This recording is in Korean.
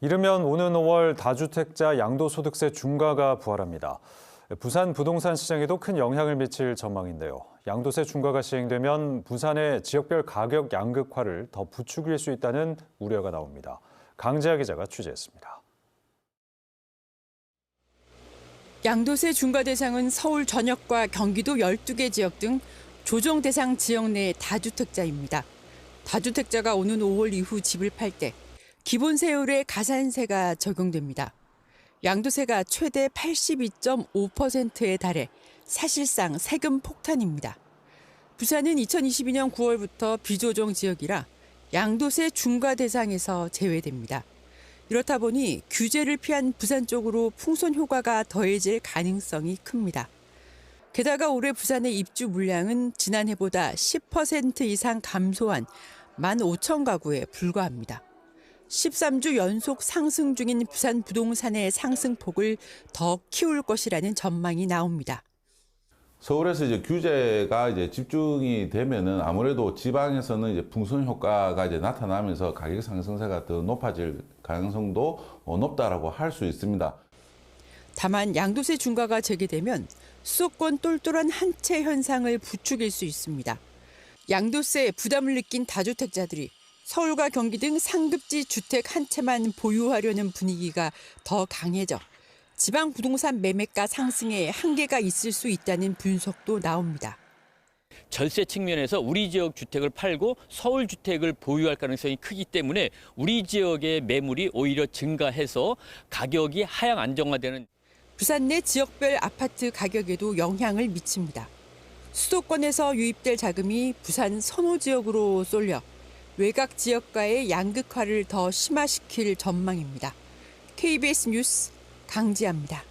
이르면 오는 5월 다주택자 양도소득세 중과가 부활합니다. 부산 부동산 시장에도 큰 영향을 미칠 전망인데요. 양도세 중과가 시행되면 부산의 지역별 가격 양극화를 더 부추길 수 있다는 우려가 나옵니다. 강재하 기자가 취재했습니다. 양도세 중과 대상은 서울 전역과 경기도 12개 지역 등 조정 대상 지역 내 다주택자입니다. 다주택자가 오는 5월 이후 집을 팔 때 기본 세율의 가산세가 적용됩니다. 양도세가 최대 82.5%에 달해 사실상 세금 폭탄입니다. 부산은 2022년 9월부터 비조정 지역이라 양도세 중과 대상에서 제외됩니다. 이렇다 보니 규제를 피한 부산 쪽으로 풍선 효과가 더해질 가능성이 큽니다. 게다가 올해 부산의 입주 물량은 지난해보다 10% 이상 감소한 15,000 가구에 불과합니다. 13주 연속 상승 중인 부산 부동산의 상승폭을 더 키울 것이라는 전망이 나옵니다. 서울에서 이제 규제가 이제 집중이 되면은 아무래도 지방에서는 이제 풍선 효과가 이제 나타나면서 가격 상승세가 더 높아질 가능성도 어, 높다라고 할 수 있습니다. 다만 양도세 중과가 제기되면 수도권 똘똘한 한채 현상을 부추길 수 있습니다. 양도세 부담을 느낀 다주택자들이 서울과 경기 등 상급지 주택 한 채만 보유하려는 분위기가 더 강해져 지방 부동산 매매가 상승에 한계가 있을 수 있다는 분석도 나옵니다. 절세 측면에서 우리 지역 주택을 팔고 서울 주택을 보유할 가능성이 크기 때문에 우리 지역의 매물이 오히려 증가해서 가격이 하향 안정화되는 부산 내 지역별 아파트 가격에도 영향을 미칩니다. 수도권에서 유입될 자금이 부산 선호 지역으로 쏠려 외곽 지역과의 양극화를 더 심화시킬 전망입니다. KBS 뉴스 강지아입니다.